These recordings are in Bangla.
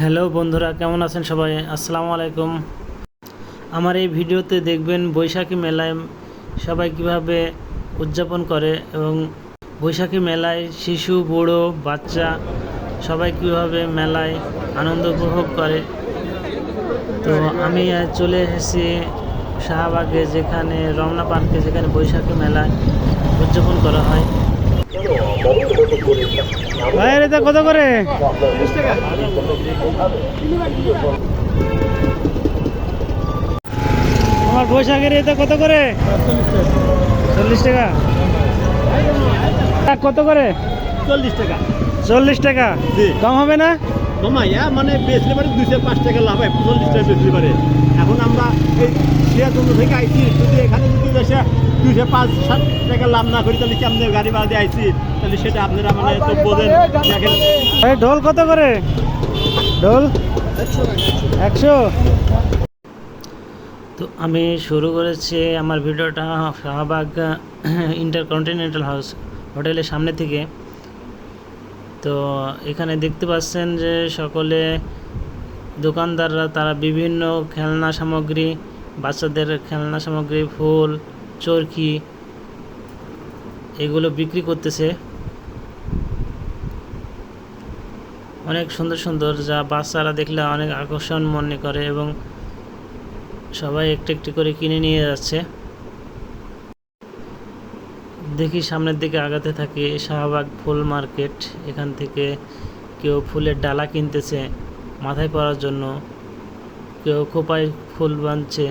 হ্যালো বন্ধুরা, কেমন আছেন সবাই? আসসালামু আলাইকুম। আমার এই ভিডিওতে দেখবেন বৈশাখী মেলায় সবাই কীভাবে উদযাপন করে এবং বৈশাখী মেলায় শিশু, বুড়ো, বাচ্চা সবাই কীভাবে মেলায় আনন্দ উপভোগ করে। তো আমি চলে এসেছি শাহবাগে, যেখানে রমনা পার্কে, যেখানে বৈশাখী মেলায় উদযাপন করা হয়। ভাই এটা কত করে? আমার বৈশাখের এটা কত করে? চল্লিশ টাকা। কত করে? চল্লিশ টাকা। চল্লিশ টাকা। কম হবে না? কমাইয়া মানে বেচলে পারে দুশো পাঁচ টাকা লাভ হয় চল্লিশ টাকা বেচলে পারে। এখন আমরা এই সিরাজগঞ্জ থেকে আইছি যদি এখানে যদি বেশে দুশো পাঁচ সাত টাকা লাভ না করি তাহলে কেমন গাড়ি ভাড়া দিয়ে আইছি? তাহলে সেটা আপনারা মানে তো বোঝেন। দেখেন। ঢোল কত করে? ঢোল? একশো। তো আমি শুরু করেছি আমার ভিডিওটা শাহবাগ ইন্টারকন্টিনেন্টাল হাউস হোটেলের সামনে থেকে। তো এখানে দেখতে পাচ্ছেন যে সকলে দোকানদাররা তারা বিভিন্ন খেলনা সামগ্রী বাচ্চাদের খেলনা সামগ্রী ফুল চরকি এগুলো বিক্রি করতেছে? অনেক সুন্দর সুন্দর যা বাচ্চারা দেখলে অনেক আকর্ষণ মনে করে এবং সবাই একটু একটু করে কিনে নিয়ে যাচ্ছে। দেখি সামনের দিকে আগাতে থাকি শাহবাগ ফুল মার্কেট। এখান থেকে কেউ ফুলের ডালা কিনতেছে মাথায় পরার জন্য। কেউ খোপায় ফুল বাঁধছে।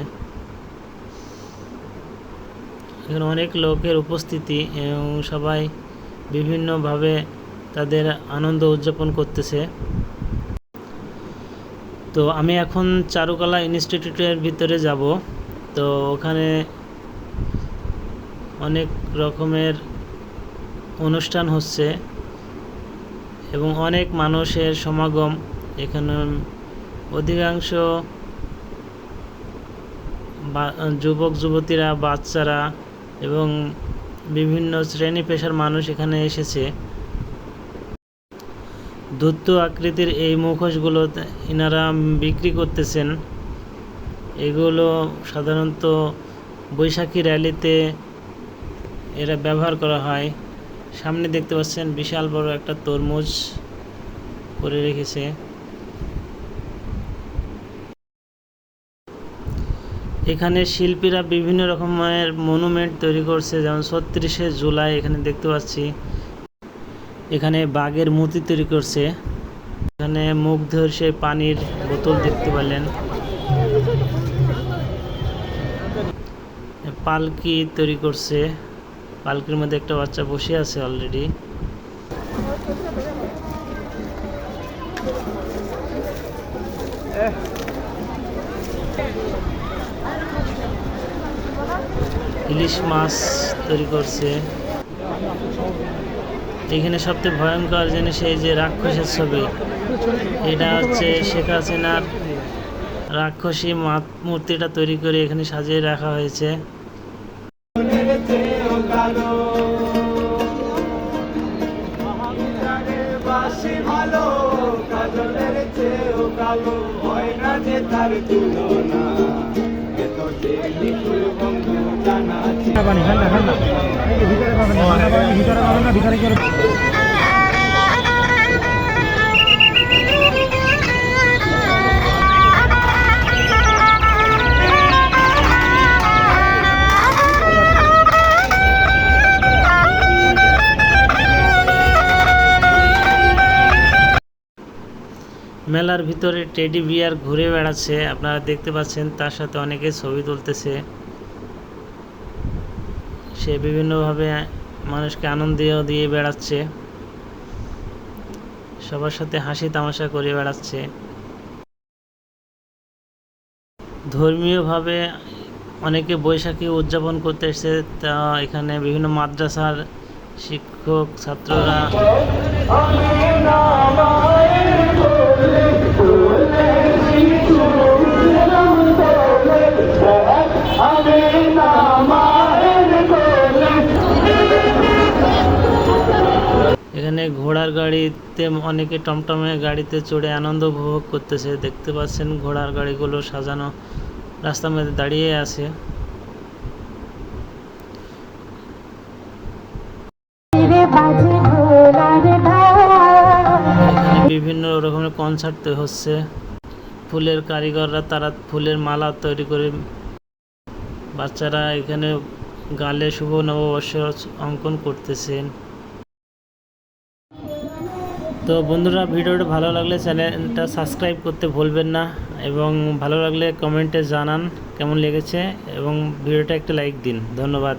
এখানে অনেক লোকের উপস্থিতি এবং সবাই বিভিন্নভাবে তাদের আনন্দ উদযাপন করতেছে। তো আমি এখন চারুকলা ইনস্টিটিউটের ভিতরে যাব। তো ওখানে অনেক রকমের অনুষ্ঠান হচ্ছে এবং অনেক মানুষের সমাগম এখানে। অধিকাংশ যুবক যুবতীরা বাচ্চারা এবং বিভিন্ন শ্রেণি পেশার মানুষ এখানে এসেছে। দৈত্য আকৃতির এই মুখোশগুলো এনারা বিক্রি করতেছেন। এগুলো সাধারণত বৈশাখী র্যালিতে এরা ব্যবহার করা হয়। সামনে দেখতে পাচ্ছেন বিশাল বড় একটা তরমুজ করে রেখেছে। এখানে শিল্পীরা বিভিন্ন রকমের মনুমেন্ট তৈরি করছে, যেমন ছত্রিশে জুলাই এখানে দেখতে পাচ্ছি। এখানে বাঘের মূর্তি তৈরি করছে। এখানে মুগ্ধ সে পানির বোতল দেখতে পেলেন। পালকি তৈরি করছে। পালকির মধ্যে একটা বাচ্চা বসে আছে অলরেডি ইলিশ মাছ তৈরি করছে। এখানে সবচেয়ে ভয়ঙ্কর জিনিস এই যে রাক্ষসের ছবি। এটা হচ্ছে শেখ হাসিনার রাক্ষসী মূর্তিটা তৈরি করে এখানে সাজিয়ে রাখা হয়েছে। হয় তার তুলনা। যে নিখুঁত বন্ধু জানা ছিল মেলার ভিতরে টেডি বিয়ার ঘুরে বেড়াচ্ছে, আপনারা দেখতে পাচ্ছেন, তার সাথে অনেকে ছবি তুলতেছে। সে বিভিন্নভাবে মানুষকে আনন্দ দিয়ে বেড়াচ্ছে। সবার সাথে হাসি তামাশা করে বেড়াচ্ছে। ধর্মীয়ভাবে অনেকে বৈশাখী উদযাপন করতে এসেছে, তা এখানে বিভিন্ন মাদ্রাসার শিক্ষক, ছাত্ররা ঘোড়ার গাড়িতে অনেকে টমটমে গাড়িতে চড়ে আনন্দ উপভোগ করতেছে। দেখতে পাচ্ছেন ঘোড়ার গাড়িগুলো সাজানো রাস্তার মধ্যে দাঁড়িয়ে আছে। বিভিন্ন রকমের কনসার্ট হচ্ছে। ফুলের কারিগররা তারা ফুলের মালা তৈরি করে। বাচ্চারা এখানে গালে শুভ নববর্ষ অঙ্কন করতেছেন। তো বন্ধুরা, ভিডিওটা ভালো লাগলে চ্যানেলটা সাবস্ক্রাইব করতে ভুলবেন না এবং ভালো লাগলে কমেন্টে জানান কেমন লেগেছে এবং ভিডিওটা একটা লাইক দিন। ধন্যবাদ।